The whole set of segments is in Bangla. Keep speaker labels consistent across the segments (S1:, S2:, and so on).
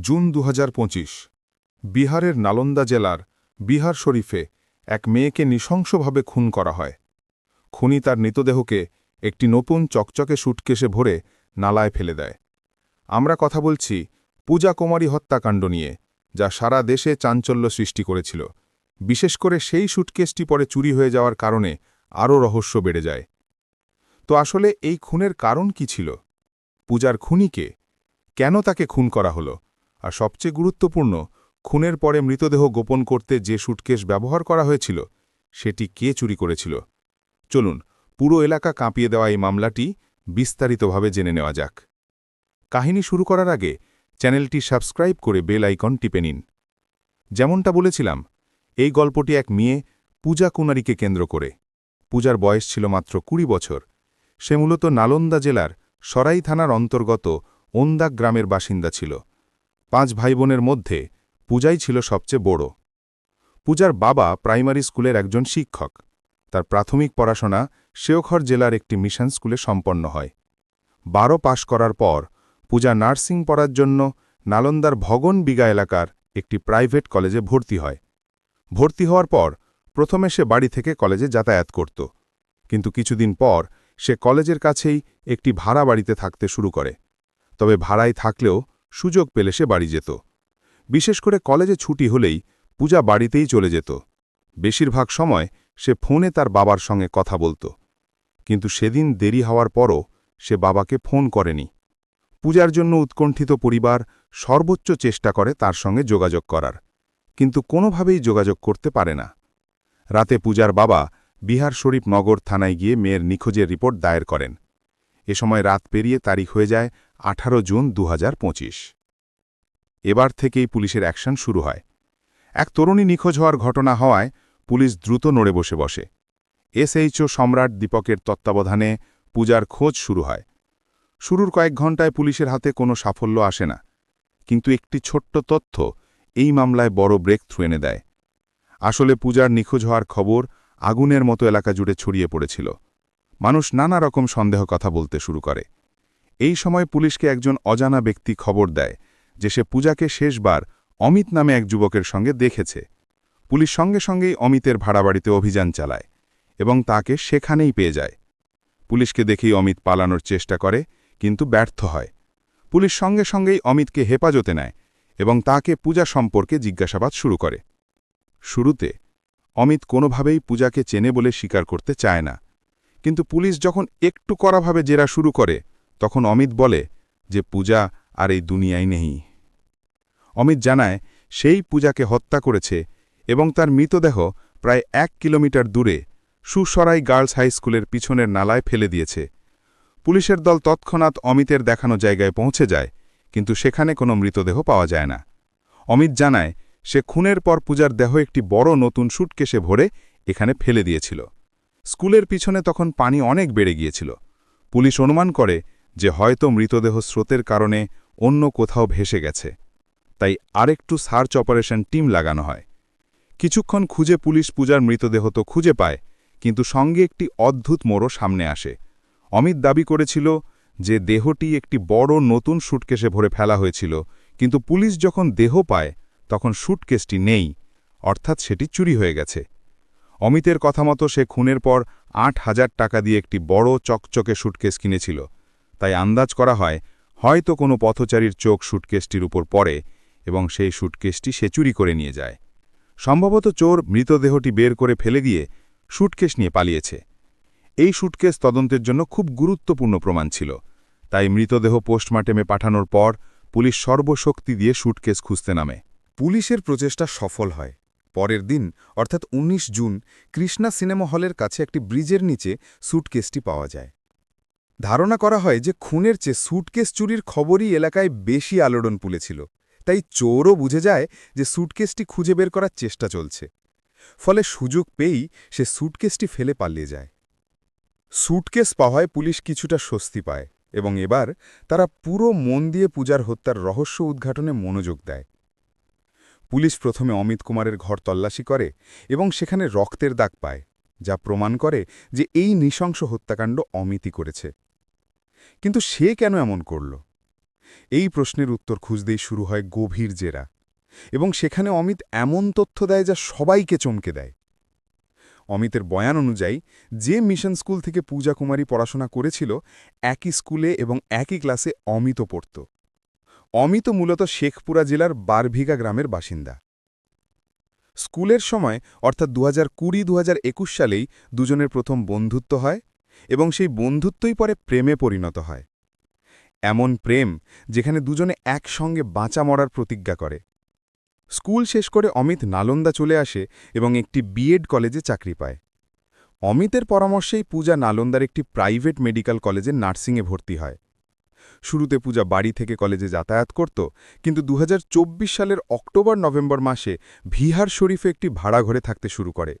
S1: জুন দু হাজার পঁচিশ, বিহারের নালন্দা জেলার বিহার শরীফে এক মেয়েকে নৃশংসভাবে খুন করা হয়। খুনি তার মৃতদেহকে একটি নতুন চকচকে সুটকেসে ভরে নালায় ফেলে দেয়। আমরা কথা বলছি পূজা কুমারী হত্যাকাণ্ড নিয়ে, যা সারা দেশে চাঞ্চল্য সৃষ্টি করেছিল। বিশেষ করে সেই সুটকেসটি পরে চুরি হয়ে যাওয়ার কারণে আরও রহস্য বেড়ে যায়। তো আসলে এই খুনের কারণ কি ছিল? পূজার খুনিকে কেন তাকে খুন করা হলো? আর সবচেয়ে গুরুত্বপূর্ণ, খুনের পরে মৃতদেহ গোপন করতে যে সুটকেস ব্যবহার করা হয়েছিল, সেটি কে চুরি করেছিল? চলুন, পুরো এলাকা কাঁপিয়ে দেওয়া এই মামলাটি বিস্তারিতভাবে জেনে নেওয়া যাক। কাহিনী শুরু করার আগে চ্যানেলটি সাবস্ক্রাইব করে বেল আইকন টিপে নিন। যেমনটা বলেছিলাম, এই গল্পটি এক মেয়ে পূজা কুনারিকে কেন্দ্র করে। পূজার বয়স ছিল মাত্র কুড়ি বছর। সে মূলত নালন্দা জেলার সরাই থানার অন্তর্গত ওন্দা গ্রামের বাসিন্দা ছিল। পাঁচ ভাইবোনের মধ্যে পূজাই ছিল সবচেয়ে বড়। পূজার বাবা প্রাইমারি স্কুলের একজন শিক্ষক। তার প্রাথমিক পড়াশোনা শেওখর জেলার একটি মিশন স্কুলে সম্পন্ন হয়। বারো পাশ করার পর পূজা নার্সিং পড়ার জন্য নালন্দার ভগন বিগা এলাকার একটি প্রাইভেট কলেজে ভর্তি হয়। ভর্তি হওয়ার পর প্রথমে সে বাড়ি থেকে কলেজে যাতায়াত করত। কিন্তু কিছুদিন পর সে কলেজের কাছেই একটি ভাড়া বাড়িতে থাকতে শুরু করে। তবে ভাড়ায় থাকলেও সুযোগ পেলে সে বাড়ি যেত। বিশেষ করে কলেজে ছুটি হলেই পূজা বাড়িতেই চলে যেত। বেশিরভাগ সময় সে ফোনে তার বাবার সঙ্গে কথা বলত। কিন্তু সেদিন দেরি হওয়ার পরও সে বাবাকে ফোন করেনি। পূজার জন্য উৎকণ্ঠিত পরিবার সর্বোচ্চ চেষ্টা করে তার সঙ্গে যোগাযোগ করার। কিন্তু কোনোভাবেই যোগাযোগ করতে পারে না। রাতে পূজার বাবা বিহার শরীফ নগর থানায় গিয়ে মেয়ের নিখোঁজের রিপোর্ট দায়ের করেন। এ সময় রাত পেরিয়ে তারিখ হয়ে যায় আঠারো জুন দু এবার থেকেই পুলিশের অ্যাকশন শুরু হয়। এক তরুণী নিখোঁজ হওয়ার ঘটনা হওয়ায় পুলিশ দ্রুত নড়ে বসে বসে। এসএইচও সম্রাট দীপকের তত্ত্বাবধানে পূজার খোঁজ শুরু হয়। শুরুর কয়েক ঘণ্টায় পুলিশের হাতে কোনো সাফল্য আসে না। কিন্তু একটি ছোট্ট তথ্য এই মামলায় বড় ব্রেক থ্রু এনে দেয়। আসলে পূজার নিখোঁজ হওয়ার খবর আগুনের মতো এলাকা জুড়ে ছড়িয়ে পড়েছিল। মানুষ নানা রকম সন্দেহ কথা বলতে শুরু করে। এই সময় পুলিশকে একজন অজানা ব্যক্তি খবর দেয় যে সে পূজাকে শেষবার অমিত নামে এক যুবকের সঙ্গে দেখেছে। পুলিশ সঙ্গে সঙ্গেই অমিতের ভাড়াবাড়িতে অভিযান চালায় এবং তাকে সেখানেই পেয়ে যায়। পুলিশকে দেখেই অমিত পালানোর চেষ্টা করে, কিন্তু ব্যর্থ হয়। পুলিশ সঙ্গে সঙ্গেই অমিতকে হেফাজতে নেয় এবং তাকে পূজা সম্পর্কে জিজ্ঞাসাবাদ শুরু করে। শুরুতে, অমিত কোনোভাবেই পূজাকে চেনে বলে স্বীকার করতে চায় না। কিন্তু পুলিশ যখন একটু করাভাবে জেরা শুরু করে তখন অমিত বলে যে পূজা আর এই দুনিয়ায় নেই। অমিত জানায়, সেই পূজাকে হত্যা করেছে এবং তার মৃতদেহ প্রায় এক কিলোমিটার দূরে সুসরাই গার্লস হাই স্কুলের পিছনের নালায় ফেলে দিয়েছে। পুলিশের দল তৎক্ষণাৎ অমিতের দেখানো জায়গায় পৌঁছে যায়, কিন্তু সেখানে কোনো মৃতদেহ পাওয়া যায় না। অমিত জানায়, সে খুনের পর পূজার দেহ একটি বড় নতুন সুটকেসে ভরে এখানে ফেলে দিয়েছিল। স্কুলের পিছনে তখন পানি অনেক বেড়ে গিয়েছিল। পুলিশ অনুমান করে যে হয়তো মৃতদেহ স্রোতের কারণে অন্য কোথাও ভেসে গেছে। তাই আরেকটু সার্চ অপারেশন টিম লাগানো হয়। কিছুক্ষণ খুঁজে পুলিশ পূজার মৃতদেহ তো খুঁজে পায়, কিন্তু সঙ্গে একটি অদ্ভুত মোড়ো সামনে আসে। অমিত দাবি করেছিল যে দেহটি একটি বড় নতুন সুটকেসে ভরে ফেলা হয়েছিল, কিন্তু পুলিশ যখন দেহ পায়, তখন সুটকেসটি নেই, অর্থাৎ সেটি চুরি হয়ে গেছে। অমিতের কথা মতো সে খুনের পর আট হাজার টাকা দিয়ে একটি বড় চকচকে সুটকেস কিনেছিল। তাই আন্দাজ করা হয়, হয়তো কোনো পথচারীর চোখ সুটকেসটির উপর পড়ে এবং সেই সুটকেসটি সে চুরি করে নিয়ে যায়। সম্ভবত চোর মৃতদেহটি বের করে ফেলে দিয়ে সুটকেস নিয়ে পালিয়েছে। এই সুটকেস তদন্তের জন্য খুব গুরুত্বপূর্ণ প্রমাণ ছিল। তাই মৃতদেহ পোস্টমার্টেমে পাঠানোর পর পুলিশ সর্বশক্তি দিয়ে সুটকেস খুঁজতে নামে।
S2: পুলিশের প্রচেষ্টা সফল হয়। পরের দিন, অর্থাৎ ১৯ জুন, কৃষ্ণা সিনেমা হলের কাছে একটি ব্রিজের নিচে সুটকেসটি পাওয়া যায়। ধারণা করা হয় যে খুনের চেয়ে সুটকেস চুরির খবরই এলাকায় বেশি আলোড়ন পুলেছিল, তাই চোরও বুঝে যায় যে সুটকেসটি খুঁজে বের করার চেষ্টা চলছে। ফলে সুযোগ পেয়েই সে সুটকেসটি ফেলে পালিয়ে যায়। সুটকেস পাওয়ায় পুলিশ কিছুটা স্বস্তি পায় এবং এবার তারা পুরো মন দিয়ে পূজার হত্যার রহস্য উদ্ঘাটনে মনোযোগ দেয়। পুলিশ প্রথমে অমিত কুমারের ঘর তল্লাশি করে এবং সেখানে রক্তের দাগ পায়, যা প্রমাণ করে যে এই নৃশংস হত্যাকাণ্ড অমিতই করেছে। কিন্তু সে কেন এমন করল? এই প্রশ্নের উত্তর খুঁজতেই শুরু হয় গভীর জেরা, এবং সেখানে অমিত এমন তথ্য দেয় যা সবাইকে চমকে দেয়। অমিতের বয়ান অনুযায়ী, যে মিশন স্কুল থেকে পূজা কুমারী পড়াশোনা করেছিল, একই স্কুলে এবং একই ক্লাসে অমিত পড়ত। অমিত মূলত শেখপুরা জেলার বারভিঘা গ্রামের বাসিন্দা। স্কুলের সময়, অর্থাৎ দু হাজার কুড়ি সালেই দুজনের প্রথম বন্ধুত্ব হয় এবং সেই বন্ধুত্বই পরে প্রেমে পরিণত হয়। এমন প্রেম যেখানে দুজনে একসঙ্গে বাঁচা মরার প্রতিজ্ঞা করে। স্কুল শেষ করে অমিত নালন্দা চলে আসে এবং একটি বিএড কলেজে চাকরি পায়। অমিতের পরামর্শেই পূজা নালন্দার একটি প্রাইভেট মেডিকেল কলেজে নার্সিংয়ে ভর্তি হয়। শুরুতে পূজা বাড়ি থেকে কলেজে যাতায়াত করত, কিন্তু দু হাজার চব্বিশ সালের অক্টোবর নভেম্বর মাসে ভিহার শরীফে একটি ভাড়া ঘরে থাকতে শুরু করে।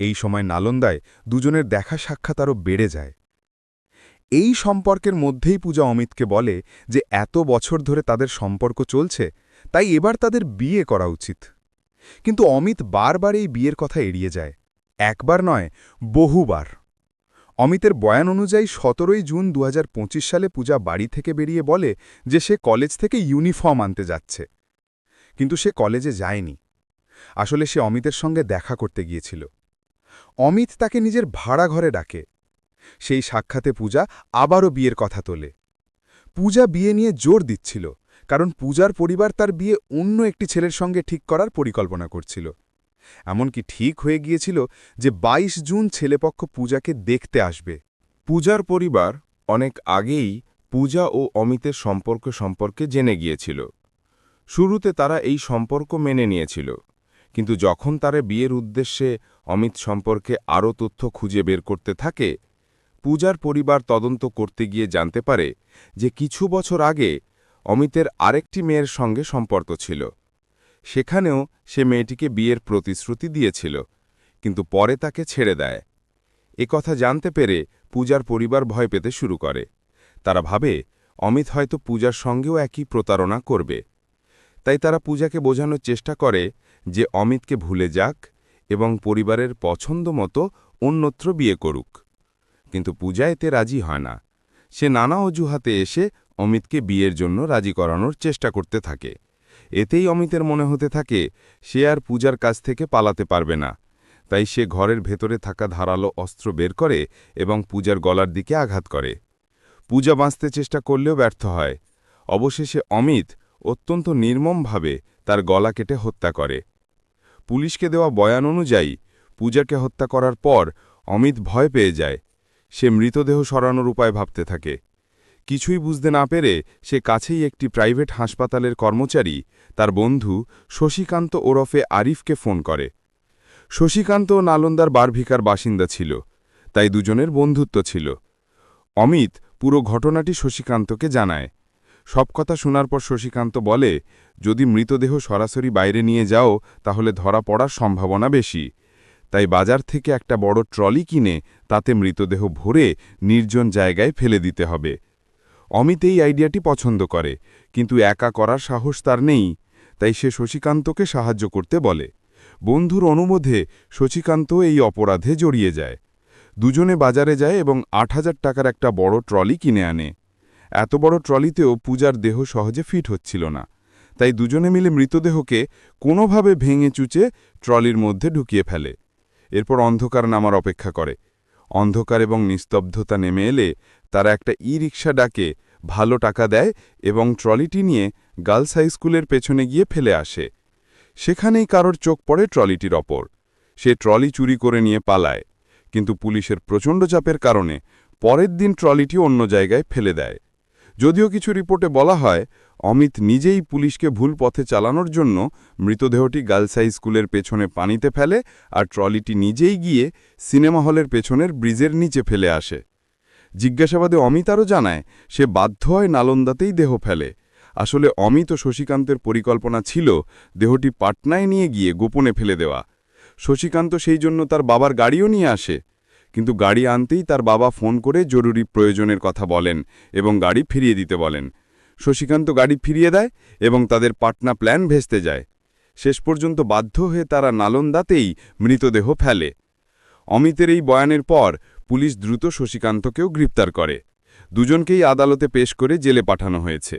S2: এই সময় নালন্দায় দুজনের দেখা সাক্ষাৎ আরও বেড়ে যায়। এই সম্পর্কের মধ্যেই পূজা অমিতকে বলে যে এত বছর ধরে তাদের সম্পর্ক চলছে, তাই এবার তাদের বিয়ে করা উচিত। কিন্তু অমিত বারবার এই বিয়ের কথা এড়িয়ে যায়। একবার নয়, বহুবার। অমিতের বয়ান অনুযায়ী সতেরোই জুন দু হাজার পঁচিশ সালে পূজা বাড়ি থেকে বেরিয়ে বলে যে সে কলেজ থেকে ইউনিফর্ম আনতে যাচ্ছে। কিন্তু সে কলেজে যায়নি। আসলে সে অমিতের সঙ্গে দেখা করতে গিয়েছিল। অমিত তাকে নিজের ভাড়া ঘরে ডাকে। সেই সাক্ষাতে পূজা আবারও বিয়ের কথা তোলে। পূজা বিয়ে নিয়ে জোর দিচ্ছিল, কারণ পূজার পরিবার তার বিয়ে অন্য একটি ছেলের সঙ্গে ঠিক করার পরিকল্পনা করছিল। এমনকি ঠিক হয়ে গিয়েছিল যে ২২ জুন ছেলেপক্ষ পূজাকে দেখতে আসবে।
S3: পূজার পরিবার অনেক আগেই পূজা ও অমিতের সম্পর্ক সম্পর্কে জেনে গিয়েছিল। শুরুতে তারা এই সম্পর্ক মেনে নিয়েছিল। কিন্তু যখন তারা বিয়ের উদ্দেশ্যে অমিত সম্পর্কে আরও তথ্য খুঁজে বের করতে থাকে, পূজার পরিবার তদন্ত করতে গিয়ে জানতে পারে যে কিছু বছর আগে অমিতের আরেকটি মেয়ের সঙ্গে সম্পর্ক ছিল। সেখানেও সে মেয়েটিকে বিয়ের প্রতিশ্রুতি দিয়েছিল, কিন্তু পরে তাকে ছেড়ে দেয়। এ কথা জানতে পেরে পূজার পরিবার ভয় পেতে শুরু করে। তারা ভাবে, অমিত হয়তো পূজার সঙ্গেও একই প্রতারণা করবে। তাই তারা পূজাকে বোঝানোর চেষ্টা করে যে অমিতকে ভুলে যাক এবং পরিবারের পছন্দ মতো অন্যত্র বিয়ে করুক। কিন্তু পূজা এতে রাজি হয় না। সে নানা অজুহাতে এসে অমিতকে বিয়ের জন্য রাজি করানোর চেষ্টা করতে থাকে। এতেই অমিতের মনে হতে থাকে, সে আর পূজার কাছ থেকে পালাতে পারবে না। তাই সে ঘরের ভেতরে থাকা ধারালো অস্ত্র বের করে এবং পূজার গলার দিকে আঘাত করে। পূজা বাঁচতে চেষ্টা করলেও ব্যর্থ হয়। অবশেষে অমিত অত্যন্ত নির্মমভাবে তার গলা কেটে হত্যা করে। পুলিশকে দেওয়া বয়ান অনুযায়ী পূজাকে হত্যা করার পর অমিত ভয় পেয়ে যায়। সে মৃতদেহ সরানোর উপায় ভাবতে থাকে। কিছুই বুঝতে না পেরে সে কাছেই একটি প্রাইভেট হাসপাতালের কর্মচারী, তার বন্ধু শশীকান্ত ওরফে আরিফকে ফোন করে। শশীকান্ত নালন্দার বারভিকার বাসিন্দা ছিল, তাই দুজনের বন্ধুত্ব ছিল। অমিত পুরো ঘটনাটি শশীকান্তকে জানায়। সব কথা শোনার পর শশীকান্ত বলে, যদি মৃতদেহ সরাসরি বাইরে নিয়ে যাও, তাহলে ধরা পড়ার সম্ভাবনা বেশি। তাই বাজার থেকে একটা বড় ট্রলি কিনে তাতে মৃতদেহ ভরে নির্জন জায়গায় ফেলে দিতে হবে। অমিত এই আইডিয়াটি পছন্দ করে, কিন্তু একা করার সাহস তার নেই। তাই সে শশীকান্তকে সাহায্য করতে বলে। বন্ধুর অনুমোধে শশীকান্ত এই অপরাধে জড়িয়ে যায়। দুজনে বাজারে যায় এবং আট হাজার টাকার একটা বড় ট্রলি কিনে আনে। এত বড় ট্রলিতেও পূজার দেহ সহজে ফিট হচ্ছিল না। তাই দুজনে মিলে মৃতদেহকে কোনোভাবে ভেঙে চুচে ট্রলির মধ্যে ঢুকিয়ে ফেলে। এরপর অন্ধকার নামার অপেক্ষা করে। অন্ধকার এবং নিস্তব্ধতা নেমে এলে তারা একটা ই রিক্সা ডাকে, ভালো টাকা দেয় এবং ট্রলিটি নিয়ে গার্লস হাই স্কুলের পেছনে গিয়ে ফেলে আসে। সেখানেই কারোর চোখ পড়ে ট্রলিটির ওপর। সে ট্রলি চুরি করে নিয়ে পালায়, কিন্তু পুলিশের প্রচণ্ড চাপের কারণে পরের দিন ট্রলিটি অন্য জায়গায় ফেলে দেয়। যদিও কিছু রিপোর্টে বলা হয়, অমিত নিজেই পুলিশকে ভুল পথে চালানোর জন্য মৃতদেহটি গার্লস হাই স্কুলের পেছনে পানিতে ফেলে আর ট্রলিটি নিজেই গিয়ে সিনেমা হলের পেছনের ব্রিজের নিচে ফেলে আসে। জিজ্ঞাসাবাদে অমিত আরও জানায়, সে বাধ্য হয় নালন্দাতেই দেহ ফেলে। আসলে অমিত ও শশীকান্তের পরিকল্পনা ছিল দেহটি পাটনায় নিয়ে গিয়ে গোপনে ফেলে দেওয়া। শশীকান্ত সেই জন্য তার বাবার গাড়িও নিয়ে আসে। কিন্তু গাড়ি আনতেই তার বাবা ফোন করে জরুরি প্রয়োজনের কথা বলেন এবং গাড়ি ফিরিয়ে দিতে বলেন। শশীকান্ত গাড়ি ফিরিয়ে দেয় এবং তাদের পাটনা প্ল্যান ভেস্তে যায়। শেষ পর্যন্ত বাধ্য হয়ে তারা নালন্দাতেই মৃতদেহ ফেলে। অমিতের এই বয়ানের পর পুলিশ দ্রুত শশীকান্তকেও গ্রেপ্তার করে। দুজনকেই আদালতে পেশ করে জেলে পাঠানো হয়েছে।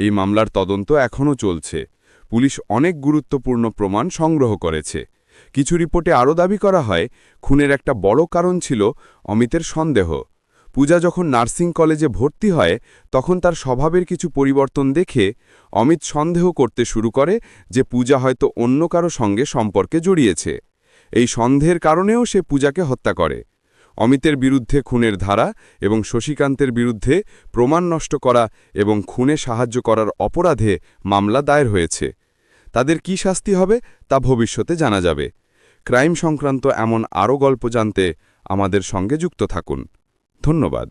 S3: এই মামলার তদন্ত এখনও চলছে। পুলিশ অনেক গুরুত্বপূর্ণ প্রমাণ সংগ্রহ করেছে। কিছু রিপোর্টে আরও দাবি করা হয়, খুনের একটা বড় কারণ ছিল অমিতের সন্দেহ। পূজা যখন নার্সিং কলেজে ভর্তি হয়, তখন তার স্বভাবের কিছু পরিবর্তন দেখে অমিত সন্দেহ করতে শুরু করে যে পূজা হয়তো অন্য কারও সঙ্গে সম্পর্কে জড়িয়েছে। এই সন্দেহের কারণেও সে পূজাকে হত্যা করে। অমিতের বিরুদ্ধে খুনের ধারা এবং শশীকান্তের বিরুদ্ধে প্রমাণ নষ্ট করা এবং খুনে সাহায্য করার অপরাধে মামলা দায়ের হয়েছে। তাদের কি শাস্তি হবে তা ভবিষ্যতে জানা যাবে। ক্রাইম সংক্রান্ত এমন আরও গল্প জানতে আমাদের সঙ্গে যুক্ত থাকুন। ধন্যবাদ।